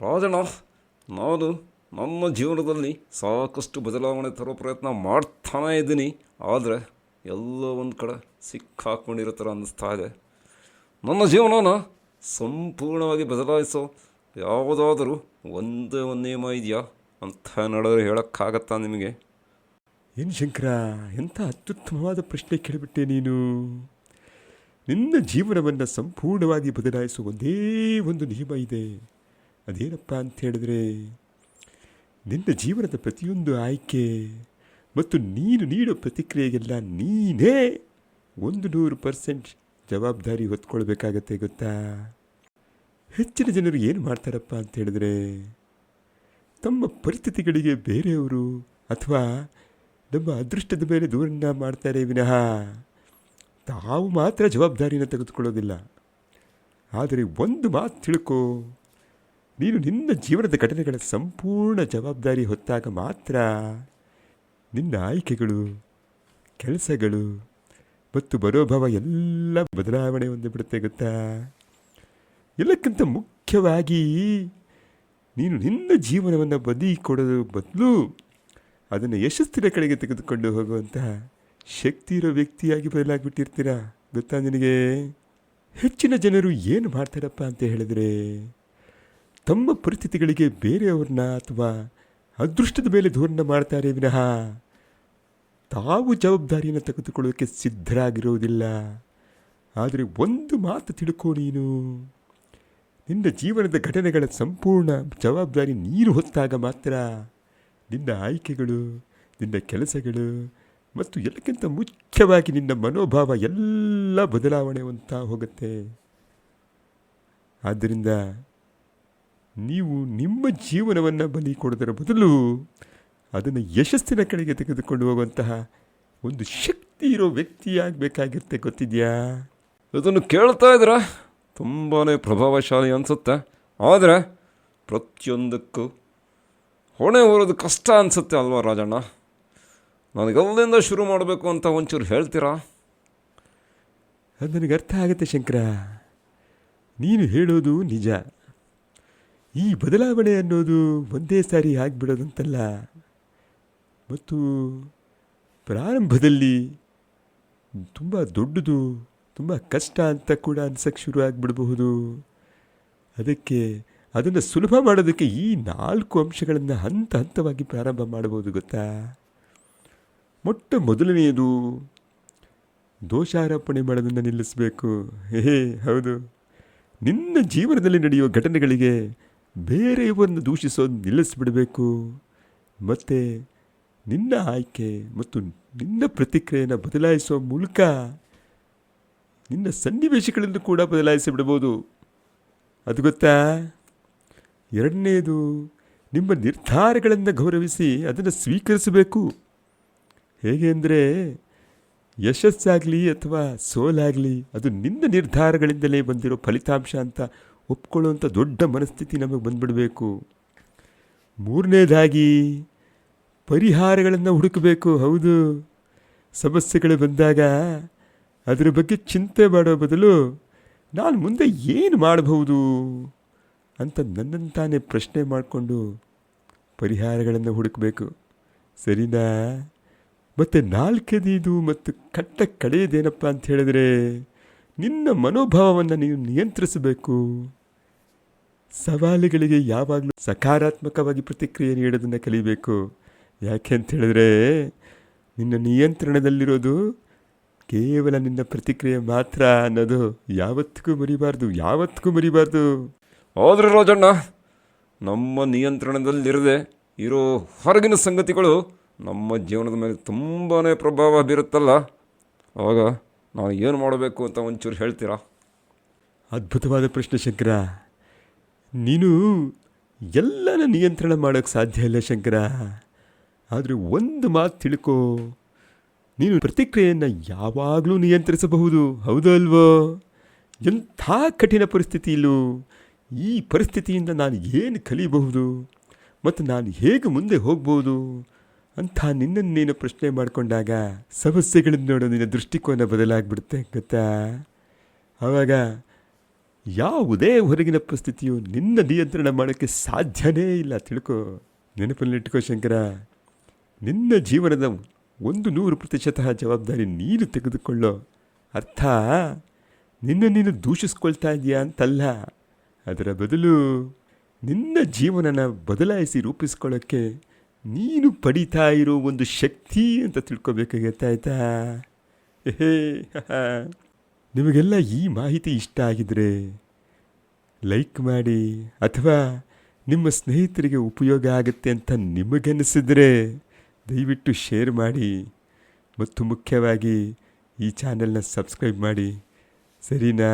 ರಾಜಣ್ಣ, ನಾನು ನನ್ನ ಜೀವನದಲ್ಲಿ ಸಾಕಷ್ಟು ಬದಲಾವಣೆ ತರೋ ಪ್ರಯತ್ನ ಮಾಡ್ತಾನೆ ಇದ್ದೀನಿ. ಆದರೆ ಎಲ್ಲ ಒಂದು ಕಡೆ ಸಿಕ್ಕಾಕೊಂಡಿರೋ ಥರ ಅನ್ನಿಸ್ತಾ ಇದೆ. ನನ್ನ ಜೀವನನ ಸಂಪೂರ್ಣವಾಗಿ ಬದಲಾಯಿಸೋ ಯಾವುದಾದರೂ ಒಂದೇ ಒಂದು ನಿಯಮ ಇದೆಯಾ ಅಂತ ನಡೆದ್ರೆ ಹೇಳೋಕ್ಕಾಗತ್ತಾ ನಿಮಗೆ? ಏನು ಶಂಕರ, ಎಂಥ ಅತ್ಯುತ್ತಮವಾದ ಪ್ರಶ್ನೆ ಕೇಳಿಬಿಟ್ಟೆ ನೀನು? ನಿನ್ನ ಜೀವನವನ್ನು ಸಂಪೂರ್ಣವಾಗಿ ಬದಲಾಯಿಸುವ ಒಂದೇ ಒಂದು ನಿಯಮ ಇದೆ. ಅದೇನಪ್ಪ ಅಂತ ಹೇಳಿದ್ರೆ, ನಿನ್ನ ಜೀವನದ ಪ್ರತಿಯೊಂದು ಆಯ್ಕೆ ಮತ್ತು ನೀನು ನೀಡೋ ಪ್ರತಿಕ್ರಿಯೆಗೆಲ್ಲ ನೀನೇ ಒಂದು ನೂರು ಪರ್ಸೆಂಟ್ ಜವಾಬ್ದಾರಿ ಹೊತ್ಕೊಳ್ಬೇಕಾಗತ್ತೆ, ಗೊತ್ತಾ? ಹೆಚ್ಚಿನ ಜನರು ಏನು ಮಾಡ್ತಾರಪ್ಪ ಅಂತ ಹೇಳಿದ್ರೆ, ತಮ್ಮ ಪರಿಸ್ಥಿತಿಗಳಿಗೆ ಬೇರೆಯವರು ಅಥವಾ ನಮ್ಮ ಅದೃಷ್ಟದ ಮೇಲೆ ದೂರನ್ನ ಮಾಡ್ತಾರೆ ವಿನಃ ತಾವು ಮಾತ್ರ ಜವಾಬ್ದಾರಿನ ತೆಗೆದುಕೊಳ್ಳೋದಿಲ್ಲ. ಆದರೆ ಒಂದು ಮಾತು ತಿಳ್ಕೋ ನೀನು ನಿನ್ನ ಜೀವನದ ಘಟನೆಗಳ ಸಂಪೂರ್ಣ ಜವಾಬ್ದಾರಿ ಹೊತ್ತಾಗ ಮಾತ್ರ ನಿನ್ನ ಆಯ್ಕೆಗಳು, ಕೆಲಸಗಳು ಮತ್ತು ಮನೋಭಾವ ಎಲ್ಲ ಬದಲಾವಣೆ ಹೊಂದಿಬಿಡುತ್ತೆ ಗೊತ್ತಾ? ಎಲ್ಲಕ್ಕಿಂತ ಮುಖ್ಯವಾಗಿ ನೀನು ನಿನ್ನ ಜೀವನವನ್ನು ಬದಿ ಕೊಡೋದು ಬದಲು ಅದನ್ನು ಯಶಸ್ಸಿನ ಕಡೆಗೆ ತೆಗೆದುಕೊಂಡು ಹೋಗುವಂತಹ ಶಕ್ತಿ ಇರೋ ವ್ಯಕ್ತಿಯಾಗಿ ಬದಲಾಗಿಬಿಟ್ಟಿರ್ತೀರಾ ಗೊತ್ತಾ ನಿನಗೆ? ಹೆಚ್ಚಿನ ಜನರು ಏನು ಮಾಡ್ತಾರಪ್ಪ ಅಂತ ಹೇಳಿದ್ರೆ ತಮ್ಮ ಪರಿಸ್ಥಿತಿಗಳಿಗೆ ಬೇರೆಯವ್ರನ್ನ ಅಥವಾ ಅದೃಷ್ಟದ ಮೇಲೆ ಧೋರಣೆ ಮಾಡ್ತಾರೆ ವಿನಃ ತಾವು ಜವಾಬ್ದಾರಿಯನ್ನು ತೆಗೆದುಕೊಳ್ಳೋಕ್ಕೆ ಸಿದ್ಧರಾಗಿರೋದಿಲ್ಲ ಆದರೆ ಒಂದು ಮಾತು ತಿಳ್ಕೋ ನೀನು. ನಿನ್ನ ಜೀವನದ ಘಟನೆಗಳ ಸಂಪೂರ್ಣ ಜವಾಬ್ದಾರಿ ನೀರು ಹೊತ್ತಾಗ ಮಾತ್ರ. ನಿನ್ನ ಆಯ್ಕೆಗಳು, ನಿನ್ನ ಕೆಲಸಗಳು ಮತ್ತು ಎಲ್ಲಕ್ಕಿಂತ ಮುಖ್ಯವಾಗಿ ನಿನ್ನ ಮನೋಭಾವ ಎಲ್ಲ ಬದಲಾವಣೆ ಅಂತ ಹೋಗುತ್ತೆ. ಆದ್ದರಿಂದ ನೀವು ನಿಮ್ಮ ಜೀವನವನ್ನು ಬಲಿ ಕೊಡೋದರ ಬದಲು ಅದನ್ನು ಯಶಸ್ಸಿನ ಕಡೆಗೆ ತೆಗೆದುಕೊಂಡು ಹೋಗುವಂತಹ ಒಂದು ಶಕ್ತಿ ಇರೋ ವ್ಯಕ್ತಿಯಾಗಬೇಕಾಗಿರುತ್ತೆ ಗೊತ್ತಿದೆಯಾ? ಅದನ್ನು ಕೇಳ್ತಾ ಇದ್ರ ತುಂಬಾ ಪ್ರಭಾವಶಾಲಿ ಅನಿಸುತ್ತೆ. ಆದರೆ ಪ್ರತಿಯೊಂದಕ್ಕೂ ಹೊಣೆ ಹೊರೋದು ಕಷ್ಟ ಅನಿಸುತ್ತೆ ಅಲ್ವಾ ರಾಜಣ್ಣ? ನನಗೆ ಅಲ್ಲಿಂದ ಶುರು ಮಾಡಬೇಕು ಅಂತ ಒಂಚೂರು ಹೇಳ್ತೀರಾ? ಅದು ನನಗೆ ಅರ್ಥ ಆಗುತ್ತೆ ಶಂಕರ. ನೀನು ಹೇಳೋದು ನಿಜ. ಈ ಬದಲಾವಣೆ ಅನ್ನೋದು ಒಂದೇ ಸಾರಿ ಆಗಿಬಿಡೋದಂತಲ್ಲ. ಮತ್ತು ಪ್ರಾರಂಭದಲ್ಲಿ ತುಂಬ ದೊಡ್ಡದು, ತುಂಬ ಕಷ್ಟ ಅಂತ ಕೂಡ ಅನ್ಸಕ್ಕೆ ಶುರು ಆಗಿಬಿಡಬಹುದು. ಅದಕ್ಕೆ ಅದನ್ನು ಸುಲಭ ಮಾಡೋದಕ್ಕೆ ಈ ನಾಲ್ಕು ಅಂಶಗಳನ್ನು ಹಂತ ಹಂತವಾಗಿ ಪ್ರಾರಂಭ ಮಾಡಬಹುದು ಗೊತ್ತಾ? ಮೊಟ್ಟ ಮೊದಲನೆಯದು ದೋಷಾರೋಪಣೆ ಮಾಡೋದನ್ನು ನಿಲ್ಲಿಸಬೇಕು. ಹೇ, ಹೌದು. ನಿನ್ನ ಜೀವನದಲ್ಲಿ ನಡೆಯುವ ಘಟನೆಗಳಿಗೆ ಬೇರೆಯವರನ್ನು ದೂಷಿಸೋದು ನಿಲ್ಲಿಸ್ಬಿಡಬೇಕು. ಮತ್ತು ನಿನ್ನ ಆಯ್ಕೆ ಮತ್ತು ನಿನ್ನ ಪ್ರತಿಕ್ರಿಯೆಯನ್ನು ಬದಲಾಯಿಸುವ ಮೂಲಕ ನಿನ್ನ ಸನ್ನಿವೇಶಗಳನ್ನು ಕೂಡ ಬದಲಾಯಿಸಿ ಬಿಡ್ಬೋದು. ಅದು ಗೊತ್ತಾ? ಎರಡನೇದು, ನಿಮ್ಮ ನಿರ್ಧಾರಗಳನ್ನು ಗೌರವಿಸಿ ಅದನ್ನು ಸ್ವೀಕರಿಸಬೇಕು. ಹೇಗೆ ಅಂದರೆ, ಯಶಸ್ಸಾಗಲಿ ಅಥವಾ ಸೋಲಾಗಲಿ ಅದು ನಿನ್ನ ನಿರ್ಧಾರಗಳಿಂದಲೇ ಬಂದಿರೋ ಫಲಿತಾಂಶ ಅಂತ ಒಪ್ಕೊಳ್ಳುವಂಥ ದೊಡ್ಡ ಮನಸ್ಥಿತಿ ನಮಗೆ ಬಂದ್ಬಿಡಬೇಕು. ಮೂರನೇದಾಗಿ ಪರಿಹಾರಗಳನ್ನು ಹುಡುಕಬೇಕು, ಹೌದು. ಸಮಸ್ಯೆಗಳು ಬಂದಾಗ ಅದರ ಬಗ್ಗೆ ಚಿಂತೆ ಮಾಡೋ ಬದಲು ನಾನು ಮುಂದೆ ಏನು ಮಾಡಬಹುದು ಅಂತ ನನ್ನನ್ನು ತಾನೇ ಪ್ರಶ್ನೆ ಮಾಡಿಕೊಂಡು ಪರಿಹಾರಗಳನ್ನು ಹುಡುಕಬೇಕು. ಸರಿನಾ? ಮತ್ತು ನಾಲ್ಕನೇದು ಮತ್ತು ಕಟ್ಟ ಕಡೆಯದೇನಪ್ಪ ಅಂತ ಹೇಳಿದ್ರೆ ನಿನ್ನ ಮನೋಭಾವವನ್ನು ನೀನು ನಿಯಂತ್ರಿಸಬೇಕು. ಸವಾಲುಗಳಿಗೆ ಯಾವಾಗಲೂ ಸಕಾರಾತ್ಮಕವಾಗಿ ಪ್ರತಿಕ್ರಿಯೆ ನೀಡೋದನ್ನು ಕಲಿಬೇಕು. ಯಾಕೆ ಅಂತ ಹೇಳಿದ್ರೆ ನಿನ್ನ ನಿಯಂತ್ರಣದಲ್ಲಿರೋದು ಕೇವಲ ನಿನ್ನ ಪ್ರತಿಕ್ರಿಯೆ ಮಾತ್ರ ಅನ್ನೋದು ಯಾವತ್ತಿಗೂ ಮರಿಬಾರ್ದು ಯಾವತ್ತಿಗೂ ಮರಿಬಾರ್ದು. ಆದರೆ ರೋಜಣ್ಣ ನಮ್ಮ ನಿಯಂತ್ರಣದಲ್ಲಿರದೆ ಇರೋ ಹೊರಗಿನ ಸಂಗತಿಗಳು ನಮ್ಮ ಜೀವನದ ಮೇಲೆ ತುಂಬಾ ಪ್ರಭಾವ ಬೀರುತ್ತಲ್ಲ? ಆವಾಗ ನಾವು ಏನು ಮಾಡಬೇಕು ಅಂತ ಒಂಚೂರು ಹೇಳ್ತೀರಾ? ಅದ್ಭುತವಾದ ಪ್ರಶ್ನೆ ಶಂಕರ. ನೀನು ಎಲ್ಲನ ನಿಯಂತ್ರಣ ಮಾಡೋಕ್ಕೆ ಸಾಧ್ಯ ಇಲ್ಲ ಶಂಕರ. ಆದರೆ ಒಂದು ಮಾತು ತಿಳ್ಕೋ. ನೀನು ಪ್ರತಿಕ್ರಿಯೆಯನ್ನು ಯಾವಾಗಲೂ ನಿಯಂತ್ರಿಸಬಹುದು ಹೌದು ಅಲ್ವೋ ಎಂಥ ಕಠಿಣ ಪರಿಸ್ಥಿತಿ ಇಲ್ಲೂ. ಈ ಪರಿಸ್ಥಿತಿಯಿಂದ ನಾನು ಏನು ಕಲಿಬಹುದು? ಮತ್ತು ನಾನು ಹೇಗೆ ಮುಂದೆ ಹೋಗ್ಬೋದು? ಅಂತ ನಿನ್ನನ್ನು ನೀನು ಪ್ರಶ್ನೆ ಮಾಡಿಕೊಂಡಾಗ ಸಮಸ್ಯೆಗಳನ್ನು ನೋಡೋ ನಿನ್ನ ದೃಷ್ಟಿಕೋನ ಬದಲಾಗ್ಬಿಡುತ್ತೆ, ಗೊತ್ತಾ? ಆವಾಗ ಯಾವುದೇ ಹೊರಗಿನ ಪರಿಸ್ಥಿತಿಯು ನಿನ್ನ ನಿಯಂತ್ರಣ ಮಾಡೋಕ್ಕೆ ಸಾಧ್ಯನೇ ಇಲ್ಲ. ತಿಳ್ಕೊ. ನೆನಪಲ್ಲಿಟ್ಕೋ ಶಂಕರ. ನಿನ್ನ ಜೀವನದ ಒಂದು ನೂರು ಪ್ರತಿಶತ ಜವಾಬ್ದಾರಿ ನೀನು ತೆಗೆದುಕೊಳ್ಳೋ. ಅರ್ಥ? ನಿನ್ನ ನೀನು ದೂಷಿಸ್ಕೊಳ್ತಾ ಇದೆಯಾ ಅಂತಲ್ಲ. ಅದರ ಬದಲು ನಿನ್ನ ಜೀವನನ ಬದಲಾಯಿಸಿ ರೂಪಿಸ್ಕೊಳ್ಳೋಕ್ಕೆ ನೀನು ಪಡಿತಾ ಇರೋ ಒಂದು ಶಕ್ತಿ ಅಂತ ತಿಳ್ಕೊಬೇಕಾಗತ್ತಾಯ್ತಾ ಏ ನಿಮಗೆಲ್ಲ ಈ ಮಾಹಿತಿ ಇಷ್ಟ ಆಗಿದ್ರೆ ಲೈಕ್ ಮಾಡಿ ಅಥವಾ ನಿಮ್ಮ ಸ್ನೇಹಿತರಿಗೆ ಉಪಯೋಗ ಆಗುತ್ತೆ ಅಂತ ನಿಮಗನ್ನಿಸಿದರೆ ದಯವಿಟ್ಟು ಶೇರ್ ಮಾಡಿ. ಮತ್ತು ಮುಖ್ಯವಾಗಿ ಈ ಚಾನೆಲ್ನ ಸಬ್ಸ್ಕ್ರೈಬ್ ಮಾಡಿ. ಸರಿನಾ?